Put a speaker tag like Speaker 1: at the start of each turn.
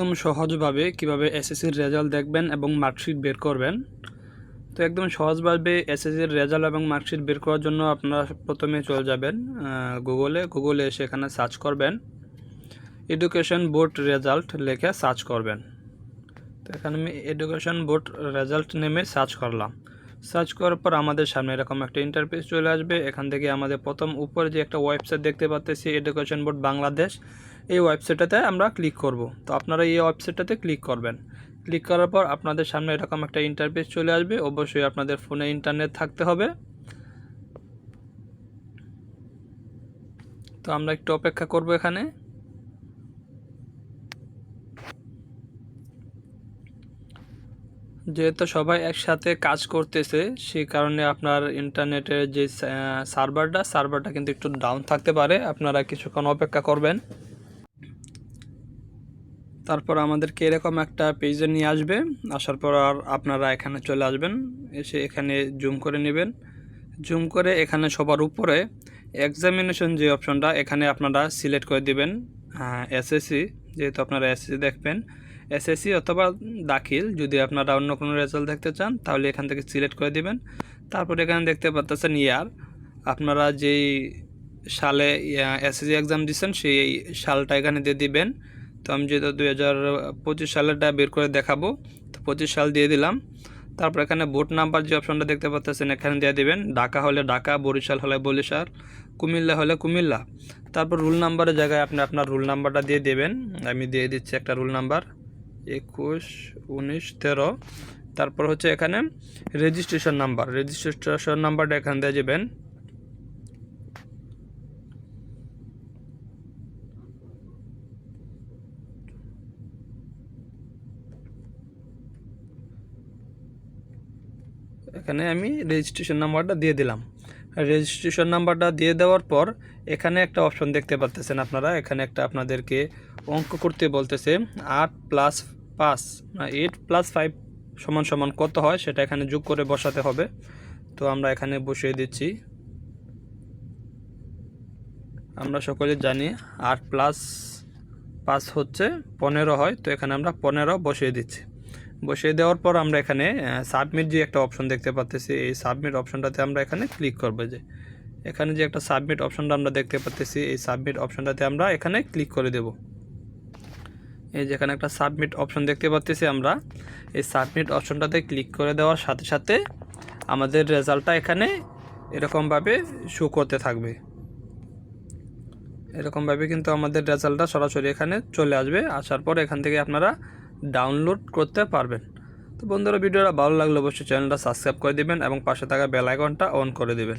Speaker 1: একদম সহজভাবে কীভাবে এসএসসির রেজাল্ট দেখবেন এবং মার্কশিট বের করবেন। তো একদম সহজভাবে এসএসসির রেজাল্ট এবং মার্কশিট বের করার জন্য আপনারা প্রথমে চলে যাবেন গুগলে গুগলে এসে এখানে সার্চ করবেন। এডুকেশন বোর্ড রেজাল্ট লিখে সার্চ করবেন। তো এখানে আমি এডুকেশন বোর্ড রেজাল্ট নেমে সার্চ করলাম। সার্চ করার পর আমাদের সামনে এরকম একটা ইন্টারফেস চলে আসবে। এখান থেকে আমাদের প্রথম উপরে যে একটা ওয়েবসাইট দেখতে পাচ্ছি এডুকেশন বোর্ড বাংলাদেশ এই ওয়েবসাইটটাতে আমরা ক্লিক করব। তো আপনারা এই ওয়েবসাইটটাতে ক্লিক করবেন। ক্লিক করার পর আপনাদের সামনে এরকম একটা ইন্টারফেস চলে আসবে। অবশ্যই আপনাদের ফোনে ইন্টারনেট থাকতে হবে। তো আমরা একটু অপেক্ষা করব এখানে। যেহেতু সবাই একসাথে কাজ করতেছে, সেই কারণে আপনার ইন্টারনেটের যে সার্ভারটা সার্ভারটা কিন্তু একটু ডাউন থাকতে পারে। আপনারা কিছুক্ষণ অপেক্ষা করবেন। তারপর আমাদেরকে এরকম একটা পেজে নিয়ে আসবে। আসার পর আর আপনারা এখানে চলে আসবেন। এসে এখানে জুম করে নেবেন। জুম করে এখানে সবার উপরে এক্সামিনেশন যে অপশনটা এখানে আপনারা সিলেক্ট করে দিবেন। এসএসসি যেহেতু আপনারা এসএসসি দেখবেন। এসএসসি অথবা দাখিল, যদি আপনারা অন্য কোনো রেজাল্ট দেখতে চান, তাহলে এখান থেকে সিলেক্ট করে দিবেন। তারপর এখানে দেখতে পাচ্ছেন ইয়ার আপনারা যেই সালে এসএসসি এক্সাম দিচ্ছেন সেই সালটা এখানে দিয়ে দিবেন। আমি যেহেতু দুই হাজার পঁচিশ সালেরটা বের করে দেখাবো, তো পঁচিশ সাল দিয়ে দিলাম। তারপর এখানে ভোট নাম্বার যে অপশনটা দেখতে পাচ্ছেন এখানে দিয়ে দিবেন, ঢাকা হলে ঢাকা, বরিশাল হলে বরিশাল, কুমিল্লা হলে কুমিল্লা। তারপর রুল নাম্বারের জায়গায় আপনি আপনার রুল নাম্বারটা দিয়ে দেবেন। আমি দিয়ে দিচ্ছি একটা রুল নাম্বার, একুশ, উনিশ, তেরো। তারপর হচ্ছে এখানে রেজিস্ট্রেশন নাম্বার, রেজিস্ট্রেশন নাম্বারটা এখানে দিয়ে যাবেন এখানে আমি রেজিস্ট্রেশন নাম্বারটা দিয়ে দিলাম। রেজিস্ট্রেশন নাম্বারটা দিয়ে দেওয়ার পর এখানে একটা অপশন দেখতে পাচ্ছেন আপনারা। এখানে একটা আপনাদেরকে অঙ্ক করতে বলতেছে, আট প্লাস পাঁচ এইট প্লাস ফাইভ সমান সমান কত হয় সেটা এখানে যোগ করে বসাতে হবে। তো আমরা এখানে বসিয়ে দিচ্ছি। আমরা সকলে জানি আট প্লাস পাঁচ হচ্ছে পনেরো হয়, তো এখানে আমরা পনেরো বসিয়ে দিচ্ছি। বসিয়ে দেওয়ার পর আমরা এখানে সাবমিট যে একটা অপশন দেখতে পাচ্তেছি এই সাবমিট অপশনটাতে আমরা এখানে ক্লিক করব যে, এখানে যে একটা সাবমিট অপশনটা আমরা দেখতে পাচ্তেছি এই সাবমিট অপশনটাতে আমরা এখানে ক্লিক করে দেব। এই যে এখানে একটা সাবমিট অপশন দেখতে পাচ্তেছি আমরা, এই সাবমিট অপশনটাতে ক্লিক করে দেওয়ার সাথে সাথে আমাদের রেজাল্টটা এখানে এরকমভাবে শো করতে থাকবে। এরকমভাবে কিন্তু আমাদের রেজাল্টটা সরাসরি এখানে চলে আসবে, আসার পর এখান থেকে আপনারা ডাউনলোড করতে পারবেন। তো বন্ধুরা, ভিডিওটা ভালো লাগলে অবশ্যই চ্যানেলটা সাবস্ক্রাইব করে দিবেন এবং পাশে থাকা বেল আইকনটা অন করে দিবেন।